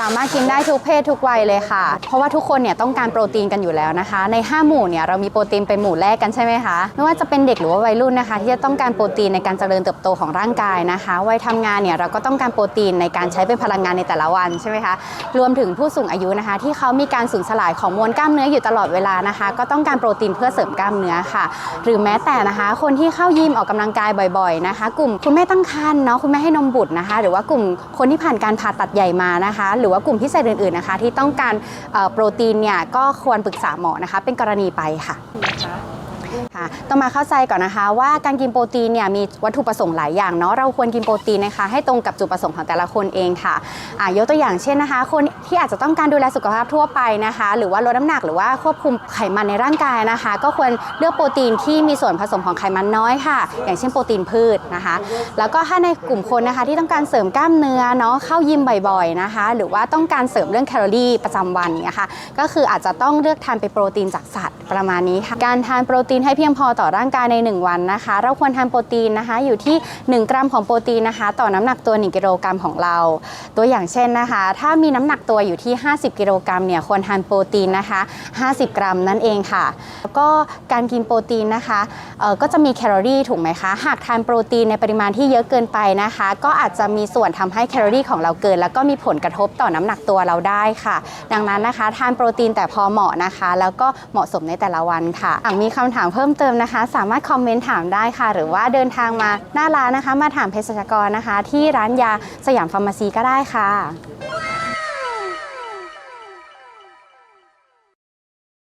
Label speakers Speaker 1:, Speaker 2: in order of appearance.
Speaker 1: สามารถกินได้ทุกเพศทุกวัยเลยค่ะ เพราะว่าทุกคนเนี่ยต้องการโปรตีนกันอยู่แล้วนะคะ ใน 5 หมู่เนี่ยเรามีโปรตีนเป็นหมู่แรกกันใช่ไหมคะไม่ว่าจะเป็นเด็กหรือว่าวัยรุ่นนะคะ ที่จะต้องการโปรตีนในการเจริญเติบโตของร่างกายนะคะวัยทำงานเนี่ยเราก็ต้องการโปรตีนในการใช้เป็นพลังงานในแต่ละวันใช่ไหมคะรวมถึงผู้สูงอายุนะคะ ที่เขามีการสูญสลายของมวลกล้ามเนื้ออยู่ตลอดเวลานะคะ ก็ต้องการโปรตีนเพื่อเสริมกล้ามเนื้อค่ะ หรือแม้แต่นะคะ คนที่เข้ายิมออกกำลังกายบ่อยๆนะคะ กลุ่มคุณแม่ตั้งครรภ์เนาะคุณแม่ให้นมบุตรนะคะ หรือว่ากลุ่มคนที่ผ่านการผ่าตัดใหญ่มานะคะหรือว่ากลุ่มพิเศษอื่นๆนะคะ ที่ต้องการโปรตีนเนี่ยก็ควรปรึกษาหมอนะคะ เป็นกรณีไปค่ะ ค่ะต้องมาเข้าใจก่อนนะคะว่าการกินโปรตีนเนี่ยมีวัตถุประสงค์หลายอย่างเนาะเราควรกินโปรตีนนะคะให้ตรงกับจุดประสงค์ของแต่ละคนเองค่ะอ่ายกตัวอย่างเช่นนะคะ คนที่อาจจะต้องการดูแลสุขภาพทั่วไปนะคะ หรือว่าลดน้ำหนักหรือว่าควบคุมไขมันในร่างกายนะคะ ก็ควรเลือกโปรตีนที่มีส่วนผสมของไขมันน้อยค่ะ อย่างเช่นโปรตีนพืชนะคะ แล้วก็ถ้าในกลุ่มคนนะคะที่ต้องการเสริมกล้ามเนื้อเนาะเข้ายิมบ่อยๆนะคะ หรือว่าต้องการเสริมเรื่องแคลอรี่ประจำวันเนี่ยค่ะก็คืออาจจะต้องเลือกทานเป็นโปรตีนจากสัตว์ ประมาณนี้ค่ะ การทานโปรตีนให้เพียงพอต่อร่างกายใน 1 วันนะคะ เราควรทานโปรตีนนะคะอยู่ที่ 1 กรัมของโปรตีนนะคะ ต่อน้ำหนักตัว 1 กิโลกรัมของเรา ตัวอย่างเช่นนะคะ ถ้ามีน้ำหนักตัวอยู่ที่ 50 กิโลกรัมเนี่ยควรทานโปรตีนนะคะ 50 กรัมนั่นเองค่ะ แล้วก็การกินโปรตีนนะคะก็จะมีแคลอรี่ถูกไหมคะ หากทานโปรตีนในปริมาณที่เยอะเกินไปนะคะ ก็อาจจะมีส่วนทำให้แคลอรี่ของเราเกิน แล้วก็มีผลกระทบต่อน้ำหนักตัวเราได้ค่ะ ดังนั้นนะคะ ทานโปรตีนแต่พอเหมาะนะคะ แล้วก็เหมาะสมในแต่ละวันค่ะหากมีคำถามเพิ่มเติมนะคะ สามารถคอมเมนต์ถามได้ค่ะ หรือว่าเดินทางมาหน้าร้านนะคะ มาถามเภสัชกรนะคะ ที่ร้านยาสยามฟาร์มาซีก็ได้ค่ะ